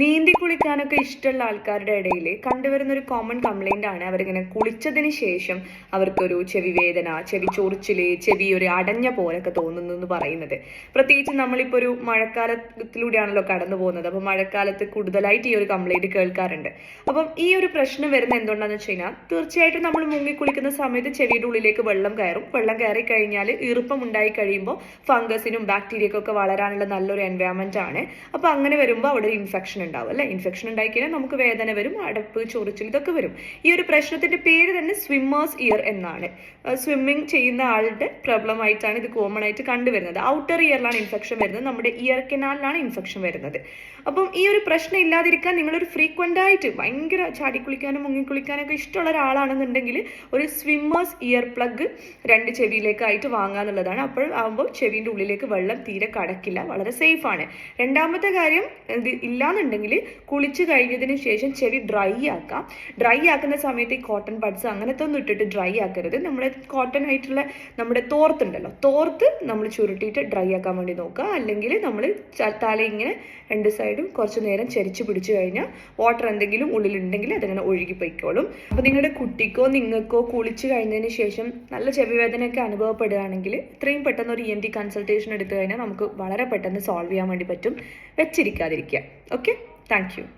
നീന്തി കുളിക്കാനൊക്കെ ഇഷ്ടമുള്ള ആൾക്കാരുടെ ഇടയിൽ കണ്ടുവരുന്ന ഒരു കോമൺ കംപ്ലൈന്റ് ആണ് അവരിങ്ങനെ കുളിച്ചതിന് ശേഷം അവർക്കൊരു ചെവി വേദന ചെവി ചൊറിച്ചിൽ ചെവി ഒരു അടഞ്ഞ പോലൊക്കെ തോന്നുന്നു എന്ന് പറയുന്നത്. പ്രത്യേകിച്ച് നമ്മളിപ്പോൾ ഒരു മഴക്കാലത്തിലൂടെയാണല്ലോ കടന്നു പോകുന്നത്. അപ്പോൾ മഴക്കാലത്ത് കൂടുതലായിട്ട് ഈ ഒരു കംപ്ലൈന്റ് കേൾക്കാറുണ്ട്. അപ്പം ഈ ഒരു പ്രശ്നം വരുന്ന എന്തുകൊണ്ടാന്ന് വെച്ച് കഴിഞ്ഞാൽ തീർച്ചയായിട്ടും നമ്മൾ മുങ്ങി കുളിക്കുന്ന സമയത്ത് ചെവിയുടെ ഉള്ളിലേക്ക് വെള്ളം കയറും. വെള്ളം കയറി കഴിഞ്ഞാൽ ഈർപ്പം ഉണ്ടായി കഴിയുമ്പോൾ ഫംഗസിനും ബാക്ടീരിയക്കൊക്കെ വളരാനുള്ള നല്ലൊരു എൻവയോൺമെന്റ് ആണ്. അപ്പോൾ അങ്ങനെ വരുമ്പോൾ അവിടെ ഒരു ഇൻഫെക്ഷൻ ഉണ്ടാവും അല്ലെ? ഇൻഫെക്ഷൻ ഉണ്ടായി കഴിഞ്ഞാൽ നമുക്ക് വേദന വരും അടപ്പ് ചൊറിച്ചിൽ ഇതൊക്കെ വരും. ഈ ഒരു പ്രശ്നത്തിന്റെ പേര് തന്നെ സ്വിമ്മേഴ്സ് ഇയർ എന്നാണ്. സ്വിമ്മിങ് ചെയ്യുന്ന ആളുടെ പ്രോബ്ലം ആയിട്ടാണ് ഇത് കോമൺ ആയിട്ട് കണ്ടുവരുന്നത്. ഔട്ടർ ഇയറിലാണ് ഇൻഫെക്ഷൻ വരുന്നത് നമ്മുടെ ഇയർ കനാലിലാണ് ഇൻഫെക്ഷൻ വരുന്നത്. അപ്പം ഈ ഒരു പ്രശ്നം ഇല്ലാതിരിക്കാൻ നിങ്ങളൊരു ഫ്രീക്വന്റ് ആയിട്ട് ഭയങ്കര ചാടിക്കുളിക്കാനും മുങ്ങിക്കുളിക്കാനൊക്കെ ഇഷ്ടമുള്ള ഒരാളാണെന്നുണ്ടെങ്കിൽ ഒരു സ്വിമ്മേഴ്സ് ഇയർ പ്ലഗ് രണ്ട് ചെവിയിലേക്കായിട്ട് വാങ്ങാന്നുള്ളതാണ് അപ്പോൾ ആകുമ്പോൾ ചെവിന്റെ ഉള്ളിലേക്ക് വെള്ളം തീരെ കടക്കില്ല വളരെ സേഫ് ആണ്. രണ്ടാമത്തെ കാര്യം ഇത് ഇല്ലാന്നുണ്ടെങ്കിൽ കുളിച്ച് കഴിഞ്ഞതിന് ശേഷം ചെവി ഡ്രൈ ആക്കാം. ഡ്രൈ ആക്കുന്ന സമയത്ത് ഈ കോട്ടൺ ബഡ്സ് അങ്ങനത്തെ ഒന്നും ഇട്ടിട്ട് ഡ്രൈ ആക്കരുത്. നമ്മുടെ കോട്ടൺ ആയിട്ടുള്ള നമ്മുടെ തോർത്തുണ്ടല്ലോ തോർത്ത് നമ്മൾ ചുരുട്ടിയിട്ട് ഡ്രൈ ആക്കാൻ വേണ്ടി നോക്കുക. അല്ലെങ്കിൽ നമ്മൾ തല ഇങ്ങനെ രണ്ട് സൈഡും കുറച്ച് നേരം ചരിച്ച് പിടിച്ചു കഴിഞ്ഞാൽ വാട്ടർ എന്തെങ്കിലും ഉള്ളിലുണ്ടെങ്കിൽ അതങ്ങനെ ഒഴുകി പൊയ്ക്കോളും. അപ്പോൾ നിങ്ങളുടെ കുട്ടിക്കോ നിങ്ങൾക്കോ കുളിച്ച് കഴിഞ്ഞതിന് ശേഷം നല്ല ചെവി വേദനയൊക്കെ അനുഭവപ്പെടുകയാണെങ്കിൽ ഇത്രയും പെട്ടെന്ന് ഒരു ഇ എൻ ടി കൺസൾട്ടേഷൻ എടുത്തു കഴിഞ്ഞാൽ നമുക്ക് വളരെ പെട്ടെന്ന് സോൾവ് ചെയ്യാൻ വേണ്ടി പറ്റും. വെച്ചിരിക്കാതിരിക്കുക. Okay Thank you.